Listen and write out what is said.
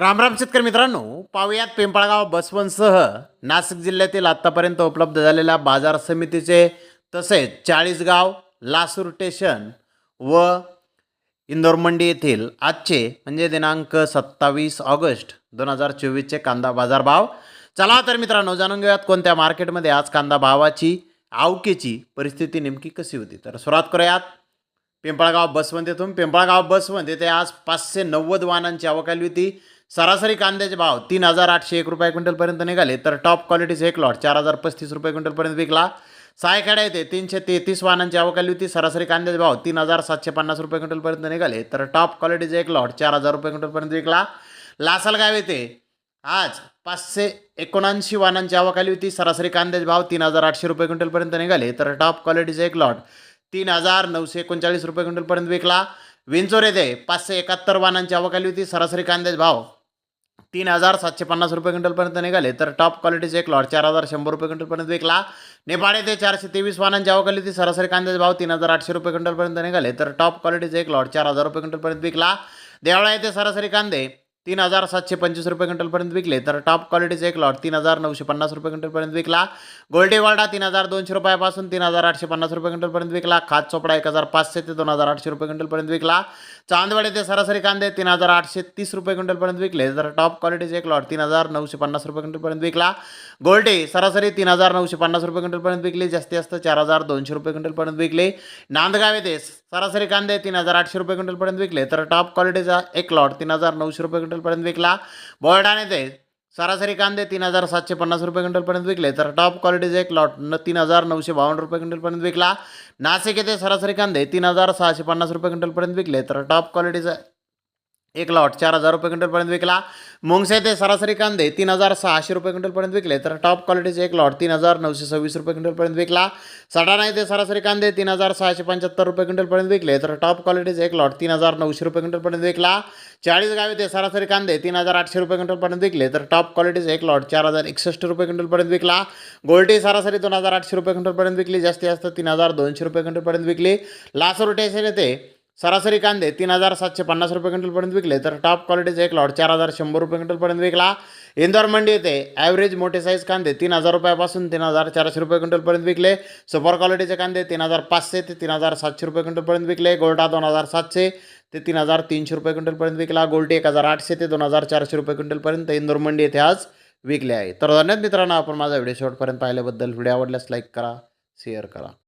रामराम शेतकरी मित्रांनो पाहुयात पिंपळगाव बसवनसह नाशिक जिल्ह्यातील आत्तापर्यंत उपलब्ध झालेल्या बाजार समितीचे तसेच चाळीसगाव लासूर स्टेशन व इंदोर मंडी येथील आजचे म्हणजे दिनांक सत्तावीस ऑगस्ट दोन हजार चोवीसचे कांदा बाजार भाव चला तर मित्रांनो जाणून घेऊयात कोणत्या मार्केटमध्ये आज कांदा भावाची आवकेची परिस्थिती नेमकी कशी होती. तर सुरुवात करूयात. पिंपळगाव बसवंत येथून पिंपळगाव बसवंत येथे आज पाचशे नव्वद वाहनांची अवकाली होती. सरासरी कांद्याचे भाव तीन हजार आठशे एक रुपये क्विंटलपर्यंत निघाले तर टॉप क्वालिटीचे एक लॉट चार हजार पस्तीस रुपये क्विंटलपर्यंत विकला. सायखेडा येथे तीनशे तेहतीस वाहनांची अवकाली होती सरासरी कांद्याचे भाव तीन हजार सातशे पन्नास रुपये क्विंटलपर्यंत निघाले तर टॉप क्वालिटीचे एक लॉट चार हजार रुपये क्विंटलपर्यंत विकला. लासलगाव येथे आज पाचशे एकोणऐंशी वाहनांची आवक आली होती सरासरी कांद्याचे भाव तीन हजार आठशे रुपये क्विंटलपर्यंत निघाले तर टॉप क्वालिटीचे एक लॉट तीन हजार नऊशे एकोणचाळीस रुपये क्विंटलपर्यंत विकला. विंचोर येथे पाचशे एकाहत्तर वाहनांची आवक आली होती. सरासरी कांद्याचे भाव तीन हजार सातशे पन्नास रुपये क्विंटलपर्यंत निघाले. तर टॉप क्वालिटीचे एक लॉट चार हजार शंभर रुपये क्विंटलपर्यंत विकला. नेपाळ येथे चारशे तेवीस वाहनांची आवक आली होती. सरासरी कांद्याचे भाव तीन हजार आठशे रुपये क्विंटलपर्यंत निघाले. तर टॉप क्वालिटीचे एक लॉट चार हजार रुपये क्विंटलपर्यंत विकला. देवळा येथे सरासरी कांदे तीन हजार सातशे पंचवीस रुपये क्विंटलपर्यंत विकले. तर टॉप क्वालिटीचे एक लॉट तीन हजार नऊशे पन्नास रुपये क्विंटलपर्यंत विकला. गोल्डेवाडा तीन हजार दोनशे रुपयापासून तीन हजार आठशे पन्नास रुपये क्विंटलपर्यंत विकला. खात चोपडा एक हजार पाचशे ते दोन हजार आठशे रुपये क्विंटलपर्यंत विकला. चांदवाडे ते सरासरी कांदे तीन हजार आठशे तीस रुपये क्विंटलपर्यंत विकले. तर टॉप क्वालिटीचे एक लॉट तीन हजार नऊशे पन्नास रुपये क्विंटलपर्यंत विकला. गोल्डे सरासरी तीन हजार नऊशे पन्नास रुपये क्विंटलपर्यंत विकले. जास्तीत जास्त चार हजार दोनशे रुपये क्विंटलपर्यंत विकले. नांदगाव येथे सरासरी कांदे तीन हजार आठशे रुपये क्विंटलपर्यंत विकले. तर टॉप क्वालिटीचा एक लॉट तीन हजार नऊशे रुपये क्विंटलपर्यंत विकला. बोर्डाने ते सरासरी कांदे तीन हजार सातशे पन्नास रुपये क्विंटलपर्यंत विकले. तर टॉप क्वालिटीचे एक लॉट न तीन हजार नऊशे बावन्न रुपये क्विंटलपर्यंत विकला. नाशिक येथे सरासरी कांदे तीन हजार सहाशे पन्नास रुपये क्विंटलपर्यंत विकले. तर टॉप क्वालिटीचा एक लॉट चार हजार रुपये क्विंटलपर्यंत विकला. मुंगसे ते सरासरी कांदे तीन हजार सहाशे रुपये क्विंटलपर्यंत विकले. तर टॉप क्वालिटीचे एक लॉट तीन हजार नऊशे सव्वीस रुपये क्विंटलपर्यंत विकला. सटाणा येथे सरासरी कांदे तीन हजार सहाशे पंच्याहत्तर रुपये क्विंटलपर्यंत विकले. तर टॉप क्वालिटीचे एक लॉट तीन हजार नऊशे रुपये क्विंटलपर्यंत विकला. चाळीसगाव येथे सरासरी कांदे तीन हजार आठशे रुपये क्विंटलपर्यंत विकले. तर टॉप क्वालिटीचे एक लॉट चार हजार एकसष्ट रुपये क्विंटलपर्यंत विकला. गोल्टी सरासरी दोन हजार आठशे रुपये क्विंटलपर्यंत विकली. जास्तीत जास्त तीन हजार दोनशे रुपये क्विंटलपर्यंत विकली. लासूर स्टेशन येथे सरासरी कांदे तीन हजार सातशे पन्नास रुपये क्विंटलपर्यंत विकले. तर टॉप क्वालिटीचे एक लॉट चार हजार शंभर रुपये क्विंटलपर्यंत विकला. इंदोर मंडी येथे ॲव्हरेज मोठे साईज कांदे तीन हजार रुपयापासून तीन हजार चारशे रुपये क्विंटलपर्यंत विकले. सुपर क्वालिटीचे कांदे तीन हजार पाचशे ते तीन हजार सातशे रुपये क्विंटलपर्यंत विकले. गोल्डा दोन हजार सातशे ते तीन हजार तीनशे रुपये क्विंटलपर्यंत विकला. गोल्टी एक हजार आठशे ते दोन हजार चारशे रुपये क्विंटलपर्यंत इंदोर मंडी येथे आज विकले आहे. तर धन्यवाद मित्रांनो आपण माझा व्हिडिओ शेवटपर्यंत पाहिल्याबद्दल. व्हिडिओ आवडल्यास लाईक करा शेअर करा.